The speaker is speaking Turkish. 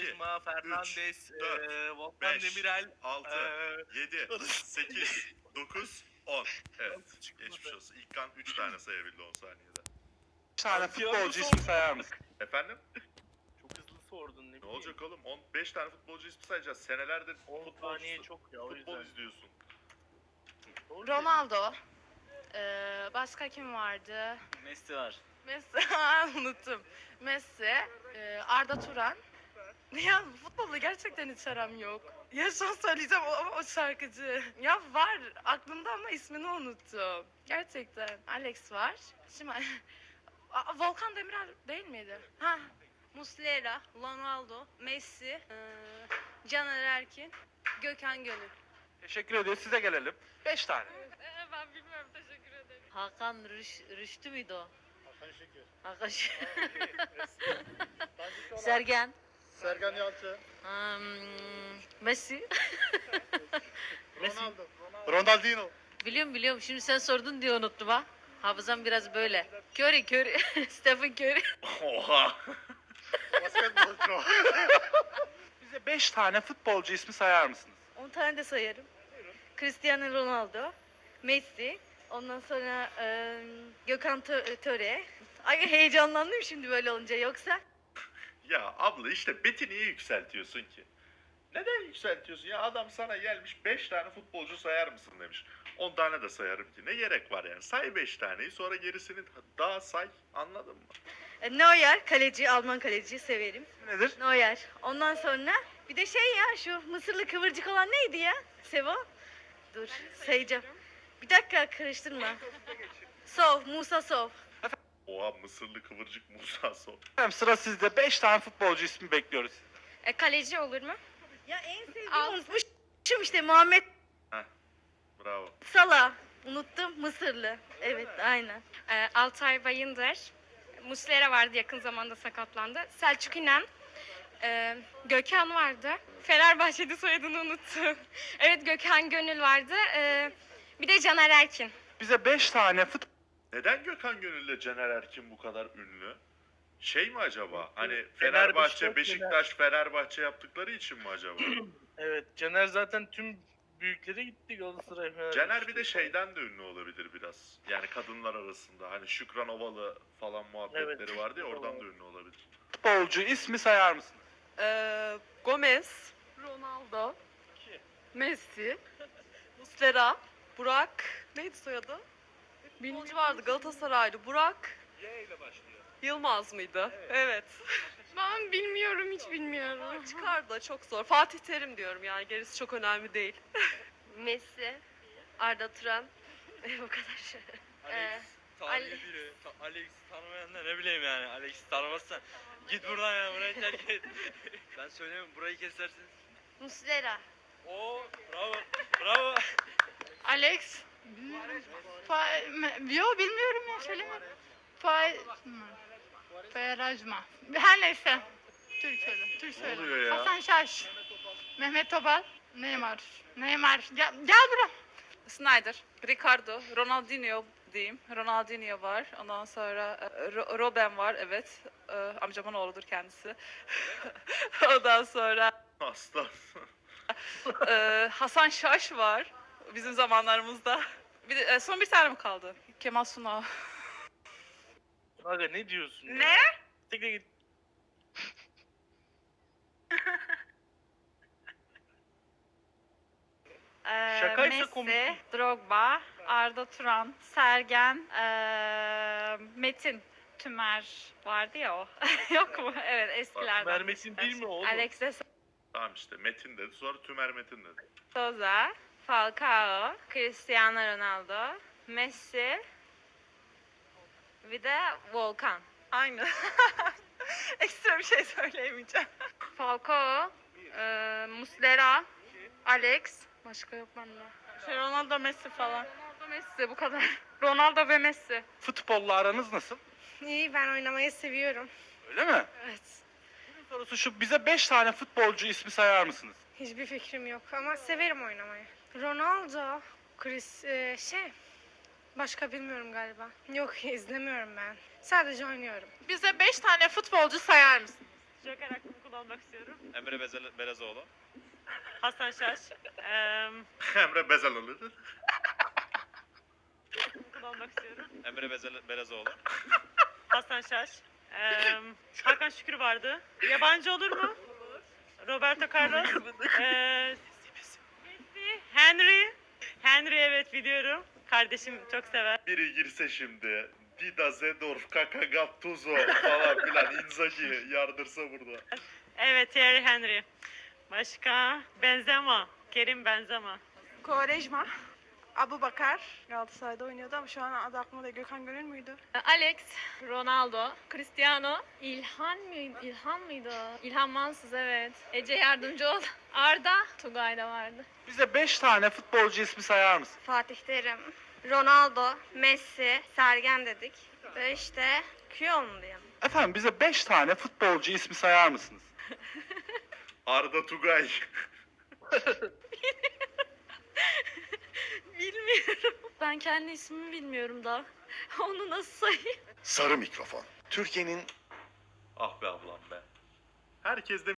Quaresma, Fernandes, dört, eee Volkan beş, Demirel, 6, eee 7, 8, 9, 10. Evet. Çıkmadı. Geçmiş olsun. İlkan 3 tane sayabildi 10 saniyede. Bir tane futbolcu ismi sayar mısın? Efendim? çok hızlı sordun ne Ne bileyim. olacak oğlum? 15 tane futbolcu ismi sayacağız. Senelerdir 10 futbol, saniye çok ya o futbol izliyorsun. Ronaldo. Ee, başka kim vardı? Messi var. Messi. Unuttum. Messi. ee, Arda Turan. Ya futbolda gerçekten hiç aram yok. Ya an söyleyeceğim o, ama o şarkıcı. Ya var aklımda ama ismini unuttum. Gerçekten. Alex var. Şimdi Aa, Volkan Demirel değil miydi? Ha. Muslera, Ronaldo, Messi, eee, Caner Erkin, Gökhan Gönül. Teşekkür ediyoruz. Size gelelim. Beş tane. ben bilmiyorum teşekkür ederim. Hakan Rüş, Rüştü müydü o? Hakan Şeker. Hakan Ş- Tanju Çolak. Sergen. Sergen Yalçın. Hmm, Messi. Ronaldo. Ronaldinho. Biliyorum biliyorum. Şimdi sen sordun diye unuttum ha. Hafızam biraz böyle. Curry, Curry. Stephen Curry. Oha! Basketbolcu. Bize beş tane futbolcu ismi sayar mısınız? 10 tane de sayarım. Cristiano Ronaldo, Messi, ondan sonra eee, Gökhan Tö- Töre. Ay heyecanlandım şimdi böyle olunca yoksa. Ya abla işte beti niye yükseltiyorsun ki? Neden yükseltiyorsun ya? Adam sana gelmiş 5 tane futbolcu sayar mısın demiş. 10 tane de sayarım ki. Ne gerek var yani? Say 5 taneyi sonra gerisini daha say. Anladın mı? E, Neuer, kaleci, Alman kaleci severim. Nedir? Neuer. Ondan sonra bir de şey ya şu Mısırlı kıvırcık olan neydi ya? Sevo. Dur sayacağım. Bir dakika karıştırma. Sov, Musa Sov. Oha Mısırlı kıvırcık Musa Sow. Efendim sıra sizde. Beş tane futbolcu ismi bekliyoruz. E, kaleci olur mu? Ya en sevdiğim Al. unutmuşum işte Muhammed Bravo. Salah. Unuttum Mısırlı. Evet aynen. E, Altay Bayındır. Muslera vardı yakın zamanda sakatlandı. Selçuk İnan. e, Gökhan vardı. Fenerbahçe'de soyadını unuttum. evet Gökhan Gönül vardı. E, bir de Caner Erkin. Bize beş tane fut Neden Gökhan Gönül'le Caner Erkin bu kadar ünlü? Şey mi acaba? Hani Fener Fenerbahçe, Beşiktaş, Fenerbahçe yaptıkları için mi acaba? Evet Caner zaten tüm büyüklere gitti Galatasaray. Fener, Caner bir de şeyden de ünlü olabilir biraz. Yani kadınlar arasında. Hani Şükran Ovalı falan muhabbetleri Evet. vardı ya oradan da ünlü olabilir. futbolcu ismi sayar mısınız? Ee, Gomez, Ronaldo, Messi, Muslera, Burak, neydi soyadı? Birinci vardı Galatasaraylı. Burak Y ile başlıyor. Yılmaz mıydı? Evet. Ben bilmiyorum hiç bilmiyorum. Çıkardı da çok zor. Fatih Terim diyorum yani gerisi çok önemli değil. Messi, Arda Turan. Bu kadar. Ee, Tarihi Ali- biri. Alex tanımayan da ne bileyim yani. Alex tanımazsan git buradan ya burayı terk et. ben söyleyeyim burayı kesersin. Muslera. Oo bravo. Bravo. Alex. Fa Yo bilmiyorum ya söyleme. Fa Ferajma. Her neyse. Türk söyle. Türk söyle. oluyor ya? Hasan Şaş. Mehmet Topal. Neymar. Neymar. Gel, gel buraya. Snyder, Ricardo, Ronaldinho diyeyim. Ronaldinho var. Ondan sonra e, Ro- Robben var evet. E, amcamın oğludur kendisi. Ondan sonra Aslan. e, Hasan Şaş var. Bizim zamanlarımızda. Bir de, e, son bir tane mi kaldı? Kemal Sunal. Aga ne diyorsun? ya? Ne? Tek tek git. Ee, Şakaysa Messi, komik. Drogba, Arda Turan, Sergen, ee, Metin Tümer vardı ya o. Yok mu? Evet eskilerden. Bak, Mermesin değil mi oğlum? Alex de Tamam işte Metin dedi sonra Tümer Metin dedi. Souza, Falcao, Cristiano Ronaldo, Messi, bir de Volkan. Aynı. Ekstra bir şey söyleyemeyeceğim. Falcao, ee, Muslera, Alex, başka yok bende. Şey, Ronaldo, Messi falan. Ronaldo Messi bu kadar. Ronaldo ve Messi. Futbolla aranız nasıl? İyi ben oynamayı seviyorum. Öyle mi? Evet. Bunun sorusu şu. Bize beş tane futbolcu ismi sayar mısınız? Hiçbir fikrim yok ama severim oynamayı. Ronaldo, Chris, e, şey, başka bilmiyorum galiba. Yok izlemiyorum ben. Sadece oynuyorum. Bize beş tane futbolcu sayar mısın? Joker aklımı kullanmak istiyorum. Emre Bezel Belezoğlu. Hasan Şaş. Eee Emre Bezeloğlu. kullanmak istiyorum. Emre Bezel Belezoğlu. Hasan Şaş. Eee Hakan Şükür vardı. Yabancı olur mu? Roberto Carlos. Eee Messi. Henry. Henry evet biliyorum. Kardeşim çok sever. Biri girse şimdi. Dida Zedorf, Kaka Gattuso falan filan Inzaghi yardırsa burada. Evet Thierry Henry. Başka? Benzema. Kerim Benzema. Quaresma. Abu Bakar. Galatasaray'da oynuyordu ama şu an adı aklıma da Gökhan Gönül müydü? Alex, Ronaldo, Cristiano, İlhan mıydı? İlhan mıydı? İlhan Mansız evet. Ece yardımcı ol. Arda, Tugay da vardı. Bize 5 tane futbolcu ismi sayar mısın? Fatih Terim, Ronaldo, Messi, Sergen dedik. Ve işte Kiyol mu diyelim? Efendim bize 5 tane futbolcu ismi sayar mısınız? Arda Tugay. Bilmiyorum. Ben kendi ismimi bilmiyorum daha. Onu nasıl sayayım? Sarı mikrofon. Türkiye'nin Ah be ablam be. Herkes de